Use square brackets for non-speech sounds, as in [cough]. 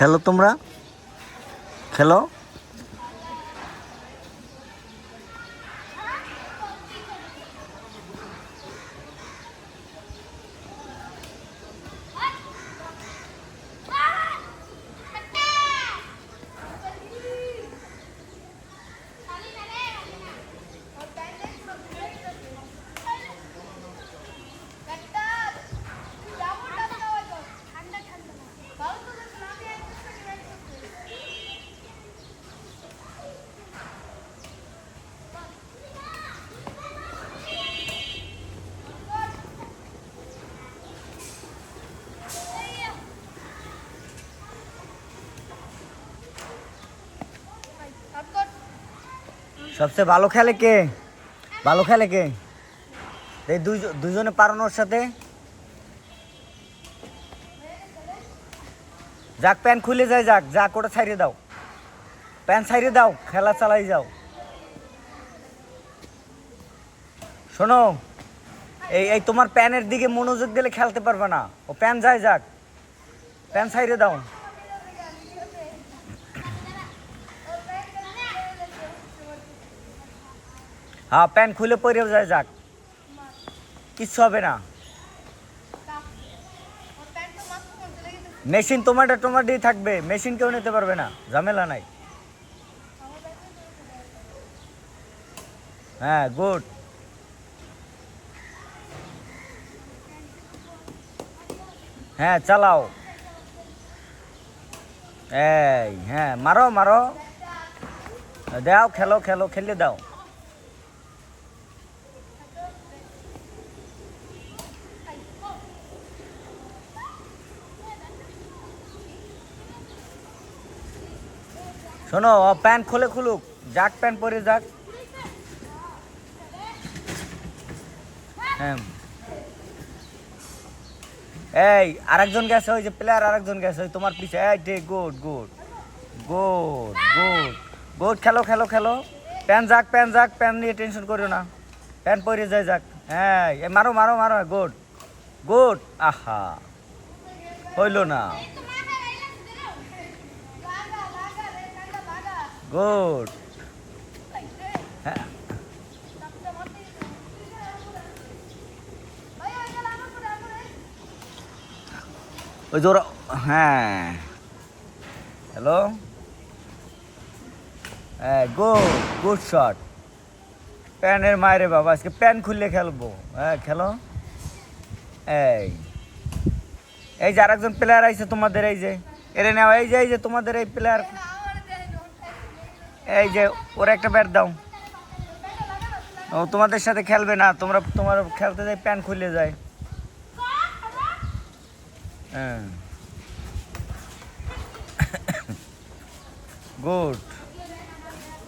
খেলো তোমরা? খেলো? সবচেয়ে ভালো খেলে কে? ভালো খেলে কে? এই দুজনে পারানোর সাথে? যাক প্যান্ট খুলে যায়, যাক যাক, ওটা ছাইড়ে দাও। প্যান্ট ছাইড়ে দাও, খেলা চালাই যাও। শোনো, এই এই তোমার প্যানের দিকে মনোযোগ দিলে খেলতে পারবে না। ও প্যান যায়, যাক। প্যান ছাইড়ে দাও। হ্যাঁ প্যান্ট খুলে পরেও যায়, যাক। কিচ্ছু হবে না। মেশিন তোমারটা তোমারটাই থাকবে। মেশিন কেউ নিতে পারবে না, ঝামেলা নাই। হ্যাঁ গুড হ্যাঁ চালাও। এই হ্যাঁ মারো মারো। দাও, খেলো খেলো, খেলে দাও। শোনো, ও প্যান্ট খুলে খুলুক, যাক প্যান্ট পরে যাক। হ্যাঁ। এই, আরেকজন গেছে, ওই যে প্লেয়ার আরেকজন গেছে, ওই তোমার পিছে। এই টে good good good good good খেলো খেলো খেলো। প্যান যাক প্যান যাক প্যান নিয়ে টেনশন করিও না। প্যান পরে যায় যাক। হ্যাঁ মারো মারো মারো গুড গুড আহা। হইল না। গুড। হ্যাঁ। ওই জোর হ্যাঁ। হ্যালো? হ্যাঁ গুড গুড শট। প্যানের মায়েরে বাবা, আজকে প্যান খুললে খেলব। হ্যাঁ খেলো। এই। এই যে আরেকজন প্লেয়ার আইছে তোমাদের, এই যে। এরে নেওয়া এই যে এই যে তোমাদের, এই প্লেয়ার এই যে, ওর একটা ব্যাট দাও। ও তোমাদের সাথে খেলবে না, তোমরা তোমার খেলতে যাই প্যান খুলে যায়। হ্যাঁ। [coughs] গুড